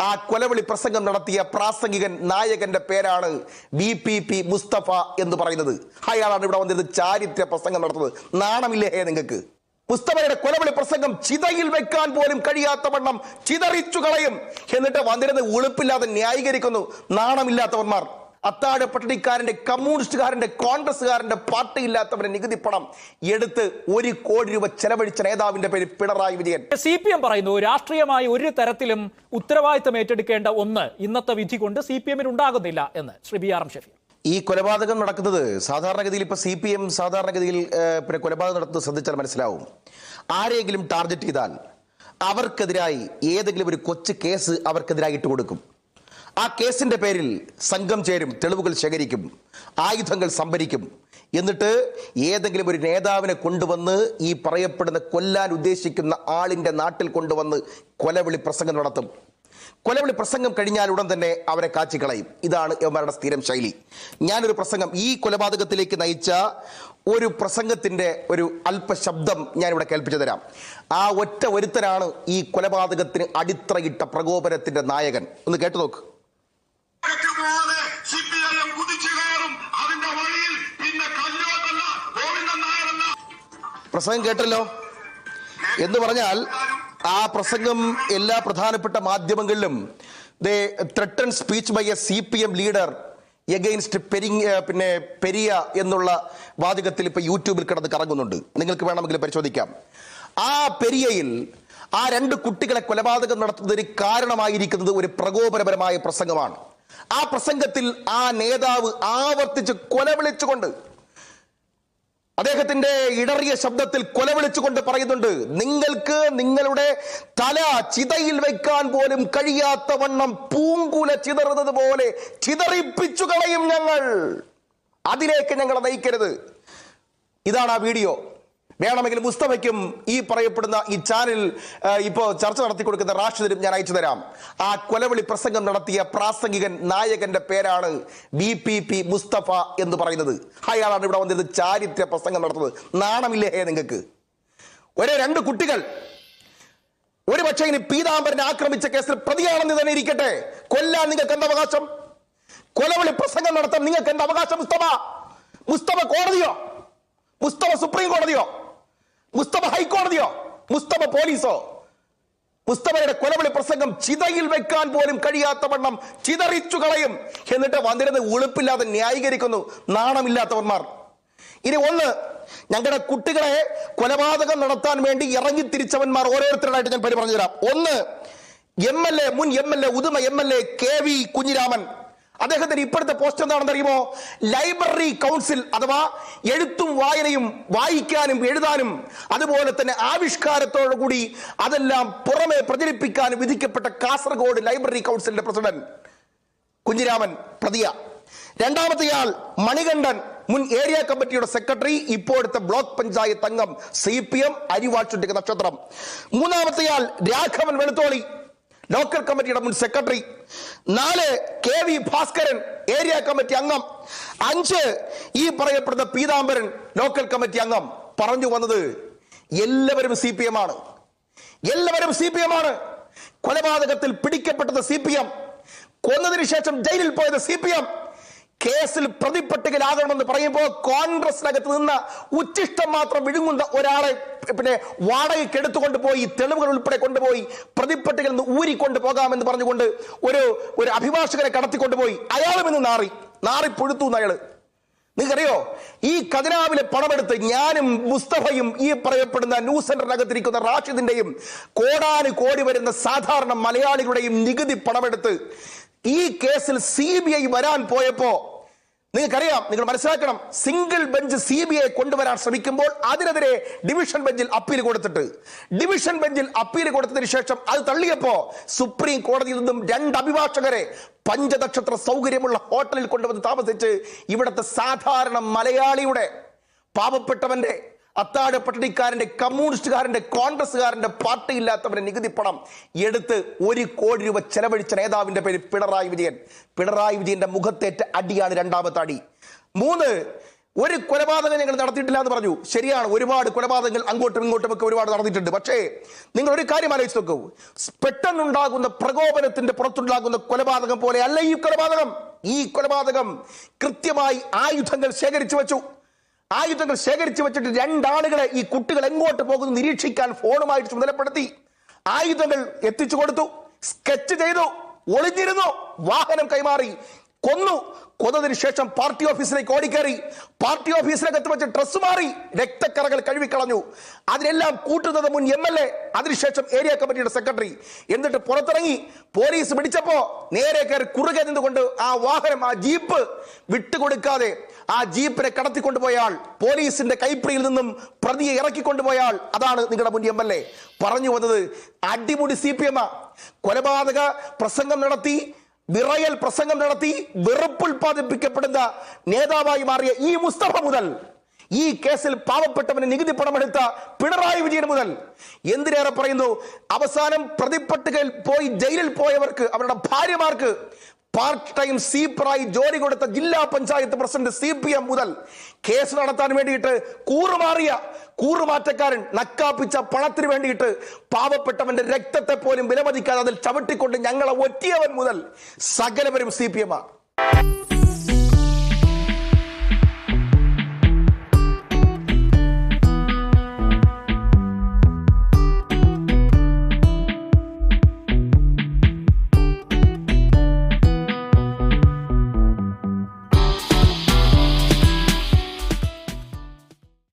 ആ കൊലവിളി പ്രസംഗം നടത്തിയ പ്രാസംഗികൻ നായകന്റെ പേരാണ് ബി പി പി മുസ്തഫ എന്ന് പറയുന്നത്. അയാളാണ് ഇവിടെ വന്നിരുന്നത് ചാരിത്ര പ്രസംഗം നടത്തുന്നത്. നാണമില്ലേ നിങ്ങൾക്ക്? മുസ്തഫയുടെ കൊലവിളി പ്രസംഗം ചിതയിൽ വെക്കാൻ പോലും കഴിയാത്ത വണ്ണം ചിതറിച്ചു കളയും. എന്നിട്ട് വന്നിരുന്ന് ഉളുപ്പില്ലാതെ ന്യായീകരിക്കുന്നു. നാണമില്ലാത്തവന്മാർ. അത്താഴ പട്ടിണിക്കാരന്റെ കമ്മ്യൂണിസ്റ്റുകാരന്റെ കോൺഗ്രസ്സുകാരന്റെ പാർട്ടി ഇല്ലാത്തവരുടെ നികുതി പണം എടുത്ത് ഒരു കോടി രൂപ ചെലവഴിച്ച നേതാവിന്റെ പേര് Pinarayi Vijayan. C P M പറയുന്നു രാഷ്ട്രീയമായി ഒരു തരത്തിലും ഉത്തരവാദിത്തം ഏറ്റെടുക്കേണ്ട ഒന്ന് ഇന്നത്തെ വിധി കൊണ്ട് സി പി എമ്മിന് ഉണ്ടാകുന്നില്ല എന്ന് Shri B R M Shafeer. ഈ കൊലപാതകം നടക്കുന്നത് സാധാരണഗതിയിൽ ഇപ്പൊ സി പി എം സാധാരണഗതിയിൽ പിന്നെ കൊലപാതകം നടത്തുന്നത് ശ്രദ്ധിച്ചാൽ മനസ്സിലാവും. ആരെങ്കിലും ടാർഗറ്റ് ചെയ്താൽ അവർക്കെതിരായി ഏതെങ്കിലും ഒരു കൊച്ചു കേസ് അവർക്കെതിരായി ഇട്ട് കൊടുക്കും ആ കേസിന്റെ പേരിൽ സംഘം ചേരും തെളിവുകൾ ശേഖരിക്കും ആയുധങ്ങൾ സംഭരിക്കും. എന്നിട്ട് ഏതെങ്കിലും ഒരു നേതാവിനെ കൊണ്ടുവന്ന് ഈ പറയപ്പെടുന്ന കൊല്ലാൻ ഉദ്ദേശിക്കുന്ന ആളിന്റെ നാട്ടിൽ കൊണ്ടുവന്ന് കൊലവിളി പ്രസംഗം നടത്തും. കൊലവിളി പ്രസംഗം കഴിഞ്ഞാൽ ഉടൻ തന്നെ അവരെ കാച്ചിക്കളയും. ഇതാണ് യവന്മാരുടെ സ്ഥിരം ശൈലി. ഞാനൊരു പ്രസംഗം ഈ കൊലപാതകത്തിലേക്ക് നയിച്ച ഒരു പ്രസംഗത്തിന്റെ ഒരു അല്പശബ്ദം ഞാനിവിടെ കേൾപ്പിച്ചു തരാം. ആ ഒറ്റ ഒരുത്തനാണ് ഈ കൊലപാതകത്തിന് അടിത്തറയിട്ട പ്രകോപനത്തിന്റെ നായകൻ. ഒന്ന് കേട്ടു നോക്ക്. പ്രസംഗം കേട്ടല്ലോ. എന്ന് പറഞ്ഞാൽ ആ പ്രസംഗം എല്ലാ പ്രധാനപ്പെട്ട മാധ്യമങ്ങളിലും they threaten speech by a C P M leader against peri പിന്നെ പെരിയ എന്നുള്ള വാചകത്തിൽ ഇപ്പൊ യൂട്യൂബിൽ കിടന്ന് കറങ്ങുന്നുണ്ട്. നിങ്ങൾക്ക് വേണമെങ്കിൽ പരിശോധിക്കാം. ആ പെരിയയിൽ ആ രണ്ട് കുട്ടികളെ കൊലപാതകം നടത്തുന്നതിന് കാരണമായിരിക്കുന്നത് ഒരു പ്രകോപനപരമായ പ്രസംഗമാണ്. ആ പ്രസംഗത്തിൽ ആ നേതാവ് ആവർത്തിച്ച് കൊലവിളിച്ചുകൊണ്ട് അദ്ദേഹത്തിന്റെ ഇടറിയ ശബ്ദത്തിൽ കൊലവിളിച്ചുകൊണ്ട് പറയുന്നുണ്ട് നിങ്ങൾക്ക് നിങ്ങളുടെ തല ചിതയിൽ വെക്കാൻ പോലും കഴിയാത്ത വണ്ണം പൂങ്കുല ചിതറുന്നത് പോലെ ചിതറിപ്പിച്ചു കളയും ഞങ്ങൾ. അതിലേക്ക് ഞങ്ങളെ നയിക്കരുത്. ഇതാണ് ആ വീഡിയോ. വേണമെങ്കിൽ മുസ്തഫയ്ക്കും ഈ പറയപ്പെടുന്ന ഈ ചാനൽ ഇപ്പോൾ ചർച്ച നടത്തി കൊടുക്കുന്ന റാഷിദിനും ഞാൻ അയച്ചു തരാം. ആ കൊലവിളി പ്രസംഗം നടത്തിയ പ്രാസംഗികൻ നായകന്റെ പേരാണ് ബി പി പി മുസ്തഫ എന്ന് പറയുന്നത്. അയാളാണ് ഇവിടെ വന്നിരുന്നത് ചാരിത്ര പ്രസംഗം നടത്തുന്നത്. നാണമില്ലേ നിങ്ങൾക്ക്? ഒരേ രണ്ട് കുട്ടികൾ. ഒരു പക്ഷേ ഇനി പീതാംബരനെ ആക്രമിച്ച കേസിൽ പ്രതിയാണെന്ന് തന്നെ ഇരിക്കട്ടെ. കൊല്ലാൻ നിങ്ങൾക്ക് എന്ത് അവകാശം? കൊലവിളി പ്രസംഗം നടത്താൻ നിങ്ങൾക്ക് എന്ത് അവകാശം മുസ്തഫ? മുസ്തഫ കോടതിയോ? മുസ്തഫ സുപ്രീം കോടതിയോ? മുസ്തഫ ഹൈക്കോടതിയോ? മുസ്തഫ പോലീസോ? മുസ്തഫയുടെ കൊലവിളി പ്രസംഗം ചിതയിൽ വെക്കാൻ പോലും കഴിയാത്ത വണ്ണം ചിതറിച്ചു കളയും. എന്നിട്ട് വന്നിരുന്ന് ഉളുപ്പില്ലാതെ ന്യായീകരിക്കുന്നു. നാണമില്ലാത്തവന്മാർ. ഇനി ഒന്ന് ഞങ്ങളുടെ കുട്ടികളെ കൊലപാതകം നടത്താൻ വേണ്ടി ഇറങ്ങി തിരിച്ചവന്മാർ ഓരോരുത്തരായിട്ട് ഞാൻ പരി പറഞ്ഞുതരാം ഒന്ന് എം എൽ എ മുൻ M L A Uduma M L A K V Kunhiraman. അദ്ദേഹത്തിന് ഇപ്പോഴത്തെ പോസ്റ്റ് എന്താണെന്ന് അറിയുമോ ലൈബ്രറി കൗൺസിൽ അഥവാ എഴുത്തും വായനയും വായിക്കാനും എഴുതാനും അതുപോലെ തന്നെ ആവിഷ്കാരത്തോടു കൂടി അതെല്ലാം പുറമെ പ്രചരിപ്പിക്കാനും വിധിക്കപ്പെട്ട കാസർഗോഡ് ലൈബ്രറി കൗൺസിലിന്റെ പ്രസിഡന്റ് കുഞ്ഞിരാമൻ പ്രതിയ. രണ്ടാമത്തെയാൾ മണികണ്ഠൻ മുൻ ഏരിയ കമ്മിറ്റിയുടെ സെക്രട്ടറി ഇപ്പോഴത്തെ ബ്ലോക്ക് പഞ്ചായത്ത് അംഗം സി പി എം അരിവാഴ്ചുട്ടിക നക്ഷത്രം. മൂന്നാമത്തെയാൾ രാഘവൻ വെളുത്തോളി. ലോക്കൽ കമ്മിറ്റിയുടെ മുൻ സെക്രട്ടറി നാല് K V Bhaskaran area committee അംഗം അഞ്ച് ഈ പറയപ്പെടുന്ന പീതാംബരൻ ലോക്കൽ കമ്മിറ്റി അംഗം. പറഞ്ഞു വന്നത് എല്ലാവരും സി പി എം ആണ്. എല്ലാവരും സി പി എം ആണ്. കൊലപാതകത്തിൽ പിടിക്കപ്പെട്ടത് സി പി എം കൊന്നതിന് ശേഷം ജയിലിൽ പോയത് സി പി എം കേസിൽ പ്രതിപ്പട്ടികയിലാകണമെന്ന് പറയുമ്പോൾ കോൺഗ്രസിനകത്ത് നിന്ന് ഉച്ചിഷ്ടം മാത്രം വിഴുങ്ങുന്ന ഒരാളെ പിന്നെ വാടകയ്ക്ക് എടുത്തുകൊണ്ട് പോയി തെളിവുകൾ ഉൾപ്പെടെ കൊണ്ടുപോയി പ്രതിപ്പട്ടികയിൽ നിന്ന് ഊരിക്കൊണ്ട് പോകാമെന്ന് പറഞ്ഞുകൊണ്ട് ഒരു ഒരു അഭിഭാഷകനെ കടത്തിക്കൊണ്ടുപോയി. അയാളും ഇന്ന് നാറി നാറി പുഴുത്തു അയാൾ. നിങ്ങൾക്കറിയോ? ഈ കതിരാവിലെ പണമെടുത്ത് ഞാനും മുസ്തഫയും ഈ പറയപ്പെടുന്ന ന്യൂസ് സെന്ററിനകത്തിരിക്കുന്ന റാഷിദിന്റെയും കോടാനു കോടി വരുന്ന സാധാരണ മലയാളികളുടെയും നികുതി പണമെടുത്ത് ഈ കേസിൽ സി ബി ഐ വരാൻ പോയപ്പോ നിങ്ങൾക്കറിയാം നിങ്ങൾ മനസ്സിലാക്കണം single bench C B I കൊണ്ടുവരാൻ ശ്രമിക്കുമ്പോൾ അതിനെതിരെ ഡിവിഷൻ ബെഞ്ചിൽ അപ്പീൽ കൊടുത്തിട്ട്. ഡിവിഷൻ ബെഞ്ചിൽ അപ്പീൽ കൊടുത്തതിന് ശേഷം അത് തള്ളിയപ്പോ സുപ്രീം കോടതിയിൽ നിന്നും രണ്ട് അഭിഭാഷകരെ പഞ്ചനക്ഷത്ര സൗകര്യമുള്ള ഹോട്ടലിൽ കൊണ്ടുവന്ന് താമസിച്ച് ഇവിടുത്തെ സാധാരണ മലയാളിയുടെ പാവപ്പെട്ടവന്റെ അത്താഴ പട്ടിണിക്കാരന്റെ കമ്മ്യൂണിസ്റ്റുകാരന്റെ കോൺഗ്രസ്സുകാരന്റെ പാർട്ടി ഇല്ലാത്തവരെ നികുതി പണം എടുത്ത് ഒരു കോടി രൂപ ചെലവഴിച്ച നേതാവിന്റെ പേര് പിണറായി വിജയൻ. പിണറായി വിജയന്റെ മുഖത്തേറ്റ അടിയാണ് രണ്ടാമത്തെ അടി. മൂന്ന് ഒരു കൊലപാതകം ഞങ്ങൾ നടത്തിയിട്ടില്ല എന്ന് പറഞ്ഞു. ശരിയാണ് ഒരുപാട് കൊലപാതകങ്ങൾ അങ്ങോട്ടും ഇങ്ങോട്ടും ഒക്കെ ഒരുപാട് നടന്നിട്ടുണ്ട്. പക്ഷേ നിങ്ങൾ ഒരു കാര്യം ആലോചിച്ച് നോക്കൂ. പെട്ടെന്നുണ്ടാകുന്ന പ്രകോപനത്തിന്റെ പുറത്തുണ്ടാകുന്ന കൊലപാതകം പോലെ അല്ല ഈ കൊലപാതകം. ഈ കൊലപാതകം കൃത്യമായി ആയുധങ്ങൾ ശേഖരിച്ചു വെച്ചു. ആയുധങ്ങൾ ശേഖരിച്ചു വെച്ചിട്ട് രണ്ടാളുകളെ ഈ കുട്ടികൾ എങ്ങോട്ട് പോകുന്നു നിരീക്ഷിക്കാൻ ഫോണുമായിട്ട് ചുമതലപ്പെടുത്തി. ആയുധങ്ങൾ എത്തിച്ചു കൊടുത്തു സ്കെച്ച് ചെയ്തു ഒളിഞ്ഞിരുന്നു വാഹനം കൈമാറി. കൊന്നു. കൊന്നതിന് ശേഷം പാർട്ടി ഓഫീസിലേക്ക് ഓടിക്കയറി പാർട്ടി ഓഫീസിനകത്ത് വെച്ച് ഡ്രസ്സ് മാറി രക്തക്കറകൾ കഴുകിക്കളഞ്ഞു. അതിനെല്ലാം കൂട്ടുന്നത് മുൻ എം എൽ എ അതിനുശേഷം ഏരിയ കമ്മിറ്റിയുടെ സെക്രട്ടറി എന്നിട്ട് പുറത്തിറങ്ങി. പോലീസ് പിടിച്ചപ്പോ നേരെ കയറി കുറുകെ നിന്നുകൊണ്ട് ആ വാഹനം ആ ജീപ്പ് വിട്ടുകൊടുക്കാതെ ആ ജീപ്പിനെ കടത്തിക്കൊണ്ടുപോയാൾ പോലീസിന്റെ കൈപ്പിടിയിൽ നിന്നും പ്രതിയെ ഇറക്കിക്കൊണ്ടുപോയാൽ അതാണ് നിങ്ങളുടെ മുൻ എം എൽ എ പറഞ്ഞു വന്നത് അടിമുടി സി പി എം കൊലപാതക പ്രസംഗം നടത്തി വിറയൽ പ്രസംഗം നടത്തി വെറുപ്പ് വെറുപ്പുൽപാദിപ്പിക്കപ്പെടുന്ന നേതാവായി മാറിയ ഈ മുസ്തഫ മുതൽ ഈ കേസിൽ പാവപ്പെട്ടവന് നികുതി പണമെടുത്ത പിണറായി വിജയൻ മുതൽ എന്തിനേറെ പറയുന്നു? അവസാനം പ്രതിപ്പട്ടികയിൽ പോയി ജയിലിൽ പോയവർക്ക് അവരുടെ ഭാര്യമാർക്ക് പാർട്ട് ടൈം സീപ്പറായി ജോലി കൊടുത്ത ജില്ലാ panchayat president C P M മുതൽ കേസ് നടത്താൻ വേണ്ടിയിട്ട് കൂറുമാറിയ കൂറുമാറ്റക്കാരൻ നക്കാപ്പിച്ച പണത്തിന് വേണ്ടിയിട്ട് പാവപ്പെട്ടവന്റെ രക്തത്തെ പോലും വിലമതിക്കാതെ അതിൽ ചവിട്ടിക്കൊണ്ട് ഞങ്ങളെ ഒറ്റിയവൻ മുതൽ സകലവരും സി പി എം